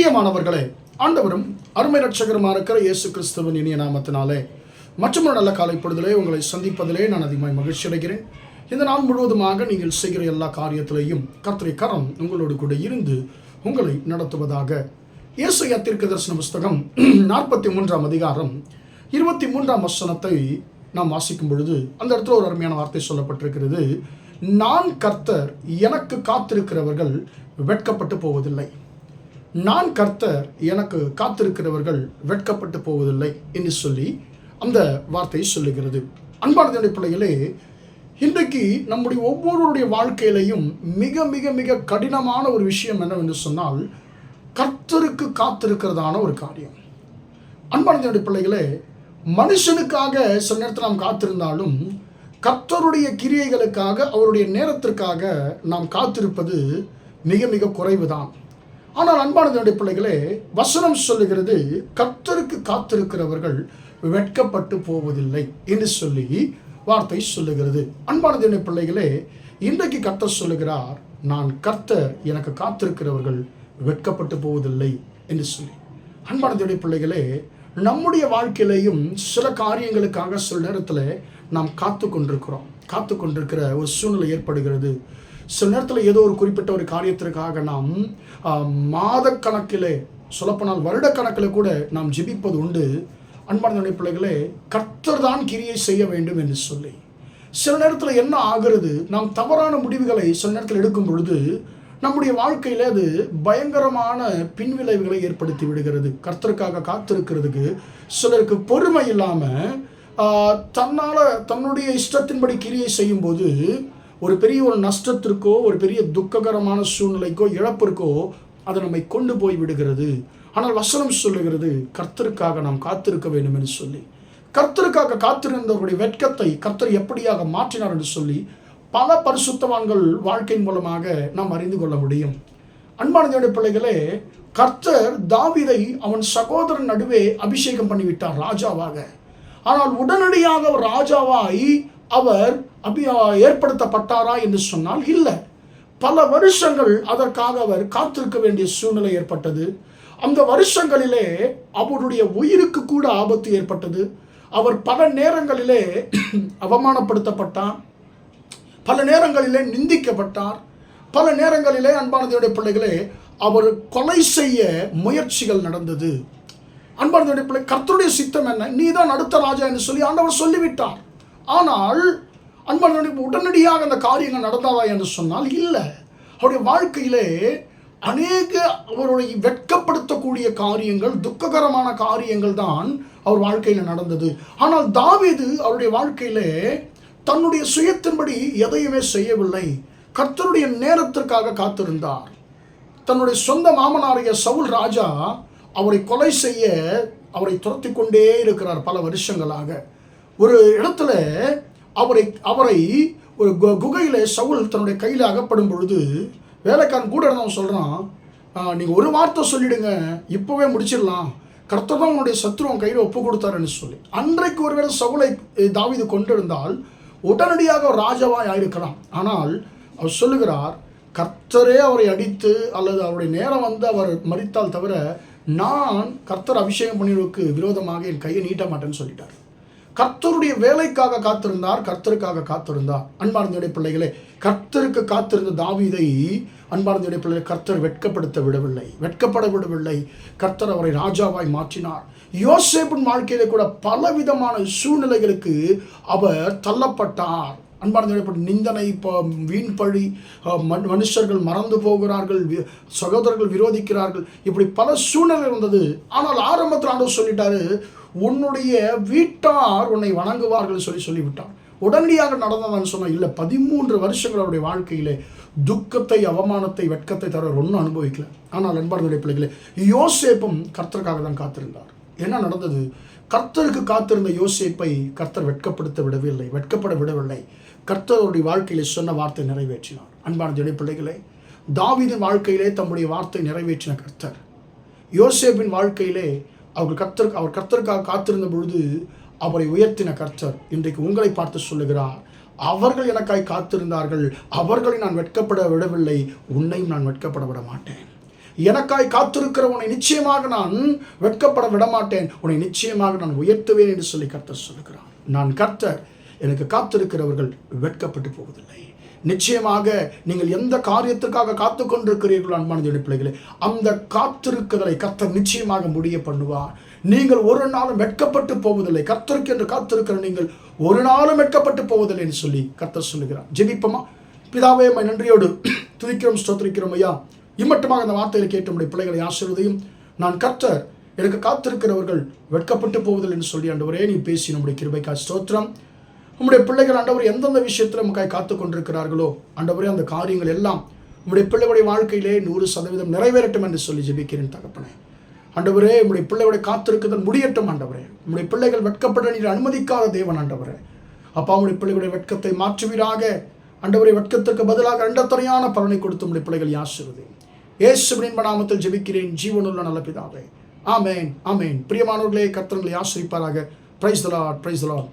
பிரியமானவர்களே ஆண்டவரும் அருமை ரட்சகருமா இருக்கிற இயேசு கிறிஸ்துவின் இனிய நாமத்தினாலே மற்றொரு நல்ல காலை பொழுதிலே உங்களை சந்திப்பதிலே நான் அதிகமாக மகிழ்ச்சி அடைகிறேன். இந்த நாள் முழுவதுமாக நீங்கள் செய்கிற எல்லா காரியத்திலையும் கர்த்தரை கரம் உங்களோடு கூட இருந்து உங்களை நடத்துவதாக. இயேசு தீர்க்க தரிசன புஸ்தகம் நாற்பத்தி மூன்றாம் அதிகாரம் இருபத்தி மூன்றாம் வசனத்தை நாம் வாசிக்கும் பொழுது அந்த இடத்துல ஒரு அருமையான வார்த்தை சொல்லப்பட்டிருக்கிறது. நான் கர்த்தர் எனக்கு காத்திருக்கிறவர்கள் வெட்கப்பட்டு போவதில்லை. நான் கர்த்தர் எனக்கு காத்திருக்கிறவர்கள் வெட்கப்பட்டு போவதில்லை என்று சொல்லி அந்த வார்த்தையை சொல்லுகிறது. அன்பானதுடைய பிள்ளைகளே இன்றைக்கு நம்முடைய ஒவ்வொருவருடைய வாழ்க்கையிலையும் மிக மிக மிக கடினமான ஒரு விஷயம் என்னவென்று சொன்னால் கர்த்தருக்கு காத்திருக்கிறதான ஒரு காரியம். அன்பானதுடைய பிள்ளைகளே மனுஷனுக்காக சில நேரத்தில் நாம் காத்திருந்தாலும் கர்த்தருடைய கிரியைகளுக்காக அவருடைய நேரத்திற்காக நாம் காத்திருப்பது மிக மிக குறைவு தான் ஆனால் அன்பானதனுடைய பிள்ளைகளே வசனம் சொல்லுகிறது கர்த்தருக்கு காத்திருக்கிறவர்கள் வெட்கப்பட்டு போவதில்லை என்று சொல்லி வார்த்தை சொல்லுகிறது. அன்பானதனுடைய பிள்ளைகளே இன்றைக்கு கர்த்தர் சொல்லுகிறார் நான் கர்த்தர் எனக்கு காத்திருக்கிறவர்கள் வெட்கப்பட்டு போவதில்லை என்று சொல்லி. அன்பானதுடைய பிள்ளைகளே நம்முடைய வாழ்க்கையிலையும் சில காரியங்களுக்காக சில நேரத்தில் நாம் காத்து கொண்டிருக்கிறோம் காத்து கொண்டிருக்கிற ஒரு சூழ்நிலை ஏற்படுகிறது. சில நேரத்தில் ஏதோ ஒரு குறிப்பிட்ட ஒரு காரியத்திற்காக நாம் மாதக்கணக்கிலே சொல்லப்போனால் வருடக்கணக்கில் கூட நாம் ஜெபிப்பது உண்டு. அன்பான பிள்ளைகளே கர்த்தர் தான் கிரியை செய்ய வேண்டும் என்று சொல்லி. சில நேரத்தில் என்ன ஆகிறது? நாம் தவறான முடிவுகளை சில நேரத்தில் எடுக்கும் பொழுது நம்முடைய வாழ்க்கையில் அது பயங்கரமான பின்விளைவுகளை ஏற்படுத்தி விடுகிறது. கர்த்தருக்காக காத்திருக்கிறதுக்கு சிலருக்கு பொறுமை இல்லாமல் தன்னால் தன்னுடைய இஷ்டத்தின்படி கிரியை செய்யும்போது ஒரு பெரிய ஒரு நஷ்டத்திற்கோ ஒரு பெரிய துக்ககரமான சூழ்நிலைக்கோ இழப்பிற்கோ அது நம்மை கொண்டு போய் விடுகிறது. ஆனால் வசனம் சொல்லுகிறது கர்த்தருக்காக நாம் காத்திருக்க வேண்டும் என்று சொல்லி. கர்த்தருக்காக காத்திருந்தவருடைய வெட்கத்தை கர்த்தர் எப்படியாக மாற்றினார் என்று சொல்லி பல பரிசுத்தவான்கள் வாழ்க்கையின் மூலமாக நாம் அறிந்து கொள்ள முடியும். அன்பானதையுடைய பிள்ளைகளே கர்த்தர் தாவிதை அவன் சகோதரன் நடுவே அபிஷேகம் பண்ணிவிட்டார் ராஜாவாக. ஆனால் உடனடியாக ராஜாவாய் அவர் அபி ஏற்படுத்தப்பட்டாரா என்று சொன்னால் இல்லை. பல வருஷங்கள் அதற்காக அவர் காத்திருக்க வேண்டிய சூழ்நிலை ஏற்பட்டது. அந்த வருஷங்களிலே அவருடைய உயிருக்கு கூட ஆபத்து ஏற்பட்டது. அவர் பல நேரங்களிலே அவமானப்படுத்தப்பட்டார். பல நேரங்களிலே நிந்திக்கப்பட்டார். பல நேரங்களிலே அன்பானதையுடைய பிள்ளைகளே அவர் கொலை செய்ய முயற்சிகள் நடந்தது. அன்பானதையுடைய பிள்ளை கர்த்தருடைய சித்தம் என்ன? நீ தான் அடுத்த ராஜா என்று சொல்லி ஆண்டவர் சொல்லிவிட்டார். ஆனால் அன்பான உடனடியாக அந்த காரியங்கள் நடந்தாதா என்று சொன்னால் இல்லை. அவருடைய வாழ்க்கையிலே அநேக அவருடைய வெட்கப்படுத்தக்கூடிய காரியங்கள் துக்ககரமான காரியங்கள் தான் அவர் வாழ்க்கையில் நடந்தது. ஆனால் தாவீது அவருடைய வாழ்க்கையிலே தன்னுடைய சுயத்தின்படி எதையுமே செய்யவில்லை. கர்த்தருடைய நேரத்திற்காக காத்திருந்தார். தன்னுடைய சொந்த மாமனாரிய சவுல் ராஜா அவரை கொலை செய்ய அவரை துரத்தி கொண்டே இருக்கிறார் பல வருஷங்களாக. ஒரு இடத்துல அவரை அவரை ஒரு கு குகையில் சவுல் தன்னுடைய கையில் அகப்படும் பொழுது வேலைக்காரன் கூட இருந்தவன் சொல்கிறான் நீங்கள் ஒரு வார்த்தை சொல்லிடுங்க இப்போவே முடிச்சிடலாம். கர்த்தர் தான் உன்னுடைய சத்ருவன் கையில் ஒப்பு கொடுத்தாருன்னு சொல்லி. அன்றைக்கு ஒருவேளை சவுளை தாவிது கொண்டிருந்தால் உடனடியாக ஒரு ராஜாவாய் ஆயிருக்கலாம். ஆனால் அவர் சொல்லுகிறார் கர்த்தரே அவரை அடித்து அல்லது அவருடைய நேரம் வந்து அவர் மறித்தால் தவிர நான் கர்த்தர் அபிஷேகம் பண்ணிடுவதற்கு விரோதமாக என் கையை நீட்ட மாட்டேன்னு சொல்லிட்டார். கர்த்தருடைய வேலைக்காக காத்திருந்தார் கர்த்தருக்காக காத்திருந்தார். அன்பார்ந்தோடைய பிள்ளைகளே கர்த்தருக்கு காத்திருந்த தாவிதை அன்பார்ந்தோடைய பிள்ளைகளை கர்த்தர் வெட்கப்படுத்த விடவில்லை வெட்கப்பட விடவில்லை. கர்த்தர் அவரை ராஜாவாய் மாற்றினார். யோசேப்பின் வாழ்க்கையிலே கூட பலவிதமான சூழ்நிலைகளுக்கு அவர் தள்ளப்பட்டார். அன்பார்ந்த நிந்தனை இப்போ வீண் பழி மனுஷர்கள் மறந்து போகிறார்கள் சகோதரர்கள் விரோதிக்கிறார்கள் இப்படி பல சூழ்நிலை இருந்தது. ஆனால் ஆரம்பத்தில் ஆண்டவர் சொல்லிட்டாரு உன்னுடைய வீட்டார் உன்னை வணங்குவார்கள் சொல்லி சொல்லிவிட்டார். உடனடியாக நடந்ததான்னு சொன்னால் இல்லை பதிமூன்று வருஷங்கள் அவருடைய வாழ்க்கையிலே துக்கத்தை அவமானத்தை வெட்கத்தை தவிர ஒன்றும் அனுபவிக்கல. ஆனால் அன்பார்ந்த பிள்ளைகளே யோசேப்பும் கர்த்தருக்காக தான் காத்திருந்தார். என்ன நடந்தது? கர்த்தருக்கு காத்திருந்த யோசேப்பை கர்த்தர் வெட்கப்படுத்த விடவில்லை வெட்கப்பட விடவில்லை. கர்த்தருடைய வாழ்க்கையிலே சொன்ன வார்த்தை நிறைவேற்றினார். அன்பான ஜெடி பிள்ளைகளே தாவிதின் வாழ்க்கையிலே தம்முடைய வார்த்தை நிறைவேற்றின கர்த்தர். யோசேப்பின் வாழ்க்கையிலே அவர் கர்த்தர் அவர் கர்த்தருக்காக காத்திருந்த பொழுது அவரை உயர்த்தின கர்த்தர் இன்றைக்கு உங்களை பார்த்து சொல்லுகிறார் அவர்கள் எனக்காய் காத்திருந்தார்கள் அவர்களை நான் வெட்கப்பட விடவில்லை உன்னையும் நான் வெட்கப்பட விட மாட்டேன். எனக்காய் காத்திருக்கிற உன்னை நிச்சயமாக நான் வெட்கப்பட விடமாட்டேன். உன்னை நிச்சயமாக நான் உயர்த்துவேன் என்று சொல்லி கர்த்தர் சொல்லுகிறான் நான் கர்த்தர் எனக்கு காத்திருக்கிறவர்கள் வெட்கப்பட்டு போவதில்லை. நிச்சயமாக நீங்கள் எந்த காரியத்திற்காக காத்து கொண்டிருக்கிறீர்களோ அன்பான பிள்ளைகளே அந்த காத்திருக்குதலை கர்த்தர் நிச்சயமாக முடிய பண்ணுவார். நீங்கள் ஒரு நாளும் வெட்கப்பட்டு போவதில்லை. கர்த்தருக்கு என்று காத்திருக்கிற நீங்கள் ஒரு நாளும் வெட்கப்பட்டு போவதில்லை என்று சொல்லி கர்த்தர் சொல்லுகிறார். ஜெபிப்பமா? பிதாவே நன்றியோடு துதிக்கிறோம் ஸ்தோத்திரிக்கிறோம் ஐயா. இம்மட்டுமாக அந்த வார்த்தையை கேட்டு உடைய பிள்ளைகளை ஆசிர்வதையும். நான் கர்த்தர் எனக்கு காத்திருக்கிறவர்கள் வெட்கப்பட்டு போவதில் என்று சொல்லி ஆண்டவரே நீ பேசி நம்முடைய கிருபைக்கா ஸ்தோத்திரம். நம்முடைய பிள்ளைகள் ஆண்டவர் எந்தெந்த விஷயத்தில் நமக்காய் காத்து கொண்டிருக்கிறார்களோ ஆண்டவரே அந்த காரியங்கள் எல்லாம் நம்முடைய பிள்ளைகளுடைய வாழ்க்கையிலே நூறு சதவீதம் நிறைவேறட்டும் என்று சொல்லி ஜெபிக்கிறேன் தகப்பனே. ஆண்டவரே உம்முடைய பிள்ளைகளுடைய காத்திருக்குதல் முடியட்டும் ஆண்டவரே. உம்முடைய பிள்ளைகள் வெட்கப்பட நீர் அனுமதிக்காத தேவன் ஆண்டவரே. அப்பா உம்முடைய பிள்ளைகளுடைய வெட்கத்தை மாற்றுவீராக. ஆண்டவரை வெட்கத்திற்கு பதிலாக ரெண்டத்தனையான பலனை கொடுத்து உம்முடைய பிள்ளைகள் யாசிருது இயேசுவின் நாமத்தில் ஜெபிக்கிறேன். ஜீவனுள்ள நல்ல பிதாவே. ஆமேன் ஆமேன். பிரியமானவர்களே கர்த்தர்களை ஆசிரிப்பாராக. Price தலாட் price தலாட்